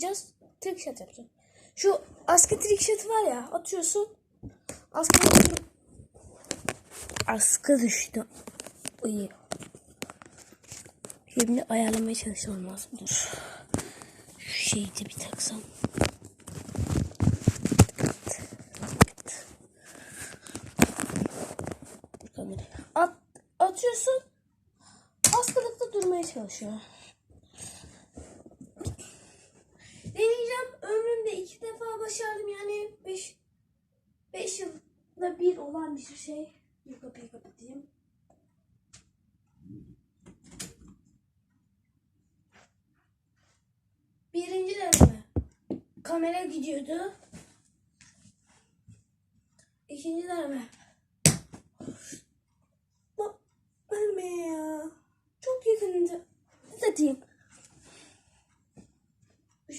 yapacağız? Trick shot yapacağız. Şu askı trick shot var ya atıyorsun. Askı Askı düştü. Uyu. Şimdi ayarlamaya çalışmam lazım. Dur. Şu şeyi de bir taksam. At, atıyorsun. Askılıkta durmaya çalışıyor. Deneyeceğim. Ömrümde iki defa başardım. Yani beş, beş yılda bir olan bir şey. Bir kapıyı kapatayım. Birinci deneme. Kamera gidiyordu. İkinci deneme.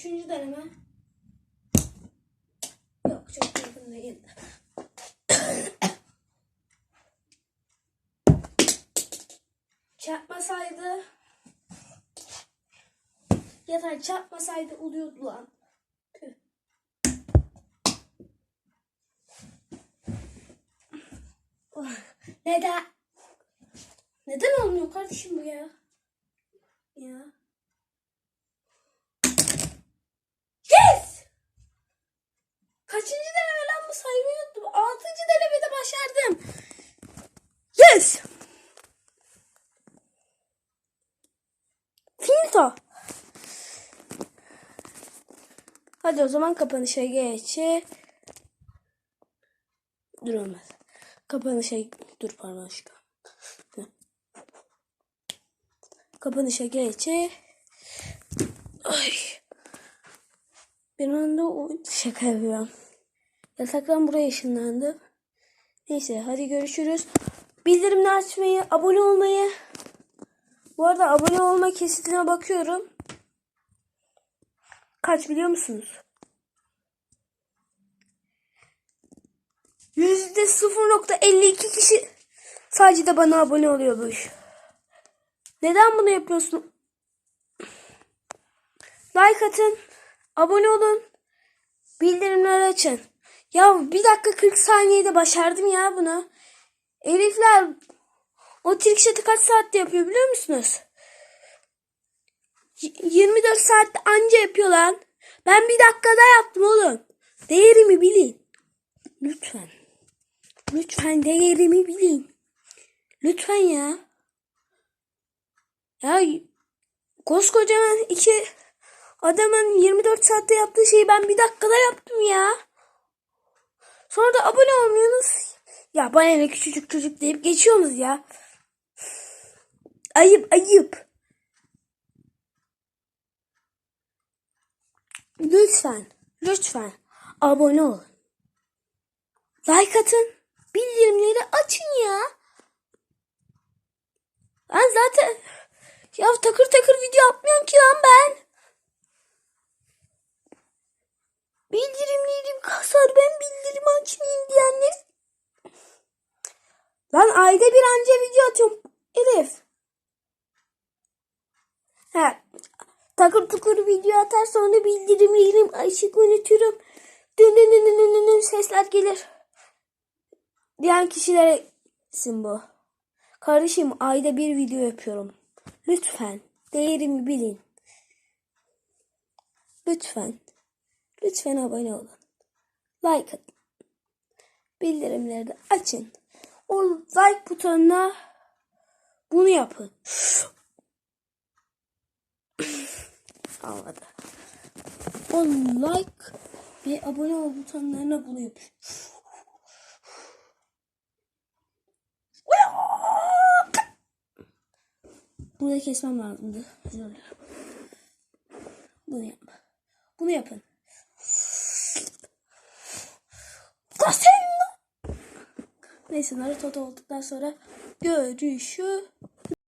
Üçüncü deneme. Yok çok yakın değildi. Çarpmasaydı Yeter çarpmasaydı oluyordu lan. Oh, Neden? Neden olmuyor kardeşim bu ya? Ya. Yes! Kaçıncı deneme lan bu saymayı unuttum. Altıncı denemede başardım. Yes! Finito. Hadi o zaman kapanışa geçe. Dur olmaz. Kapanışa dur pardon. Hı. Kapanışa geçe. Ay. Bir anda o şaka yapıyorum. Yataktan buraya ışınlandım. Neyse hadi görüşürüz. Bildirimleri açmayı, abone olmayı. Bu arada abone olma kesitine bakıyorum. Kaç biliyor musunuz? Yüzde 0.52 kişi sadece de bana abone oluyormuş. Neden bunu yapıyorsun? Like atın, abone olun, bildirimleri açın. Ya bir dakika 40 saniyede başardım ya bunu. Elifler o trickshot'ı kaç saatte yapıyor biliyor musunuz? Y- 24 saatte anca yapıyor lan. Ben bir dakikada yaptım oğlum. Değerimi bilin. Lütfen. Lütfen değerimi bilin. Lütfen ya. Ya koskocaman iki adamın 24 saatte yaptığı şeyi ben bir dakikada yaptım ya. Sonra da abone olmuyorsunuz. Ya bana ne küçücük çocuk deyip geçiyorsunuz ya. Ayıp ayıp. Lütfen, lütfen abone olun. Like atın. Bildirimleri açın ya. Ben zaten ya takır takır video yapmıyorum ki lan ben. Bildirimlerim kasar ben bildirim açmayayım diyenler. Lan ayda bir anca video atıyorum. Elif. Ha, takır tukur video atar sonra bildirimlerim açık unuturum. Dın dın dın dın dın dın sesler gelir. Diyen kişilere isim bu. Kardeşim ayda bir video yapıyorum. Lütfen değerimi bilin. Lütfen. Lütfen abone olun. Like atın. Bildirimleri de açın. O like butonuna bunu yapın. Almadı. O like ve abone ol butonlarına bunu yapın. Burada kesmem lazımdı. Bunu yap. Bunu yapın. Neyse Naruto olduktan sonra görüşürüz.